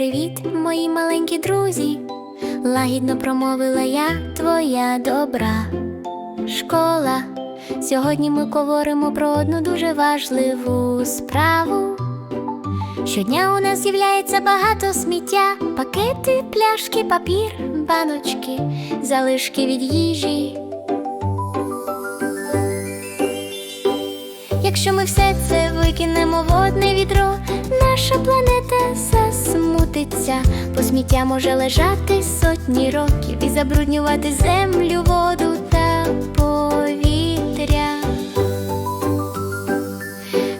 привіт, мої маленькі друзі. Лагідно промовила я, твоя добра школа. Сьогодні ми говоримо про одну дуже важливу справу. Щодня у нас з'являється багато сміття, пакети, пляшки, папір, баночки, залишки від їжі. Якщо ми все це викинемо в одне відро, наша планета засмутиться, бо сміття може лежати сотні років і забруднювати землю, воду та повітря.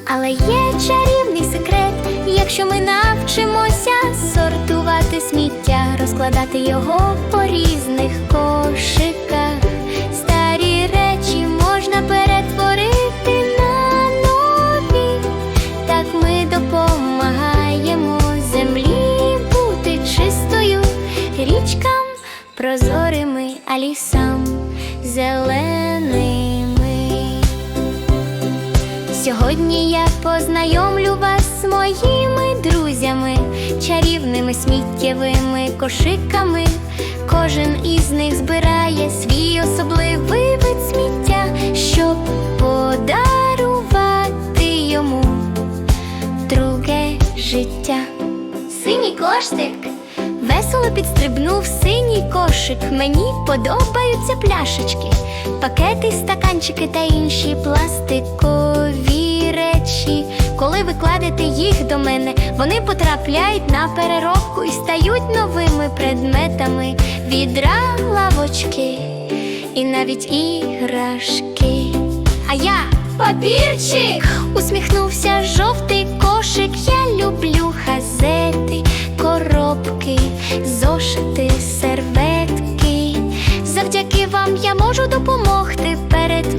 Але є чарівний секрет, якщо ми навчимося сортувати сміття, розкладати його по різних кошиках. Прозорими, а лісам зеленими. Сьогодні я познайомлю вас з моїми друзями, чарівними сміттєвими кошиками. Кожен із них збирає свій особливий вид сміття, щоб подарувати йому друге життя. Синій коштик весело підстрибнув синій кошик. Мені подобаються пляшечки, пакети, стаканчики та інші пластикові речі. Коли ви кладете їх до мене, вони потрапляють на переробку і стають новими предметами відра, лавочки і навіть іграшки. А я папірчик, усміхнувся жовтий кошик.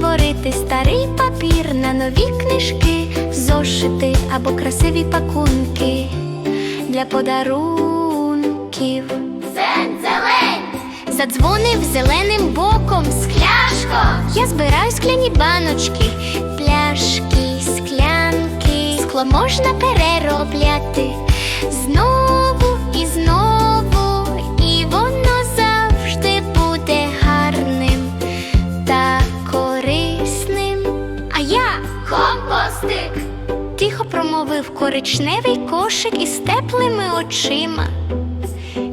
Перетворити старий папір на нові книжки, зошити або красиві пакунки для подарунків. Зелень! Задзвонив зеленим боком скляшко. Я збираю скляні баночки, пляшки, склянки. Скло можна переробляти знову і знову, коричневий кошик із теплими очима.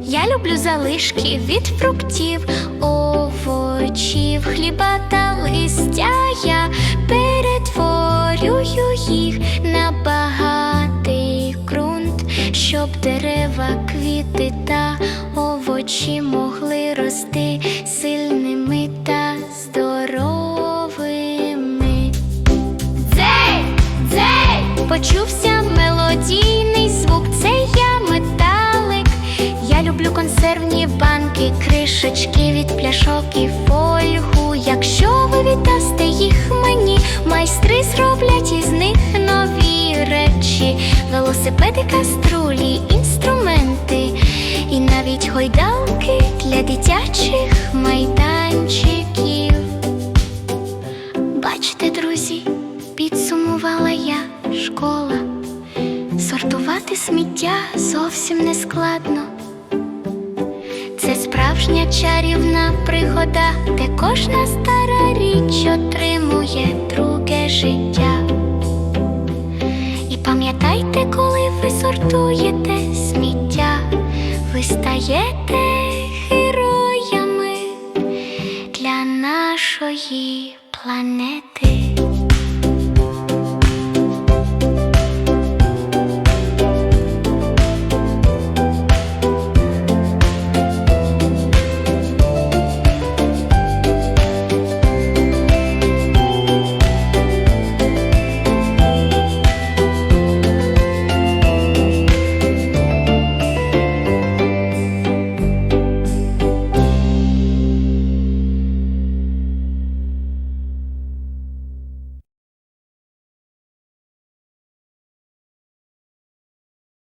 Я люблю залишки від фруктів, овочів, хліба та листя. Я перетворюю їх на багатий ґрунт, щоб дерева, квіти та овочі могли рости сильними та здоровими. Дзей! Дзей! Почувся банки, кришечки від пляшок і фольгу. Якщо ви віддасте їх мені, майстри зроблять із них нові речі, велосипеди, каструлі, інструменти і навіть гойдалки для дитячих майданчиків. Бачите, друзі, підсумувала я школа. Сортувати сміття зовсім не складно. Справжня чарівна пригода, де кожна стара річ отримує друге життя. І пам'ятайте, коли ви сортуєте сміття, ви стаєте героями для нашої планети.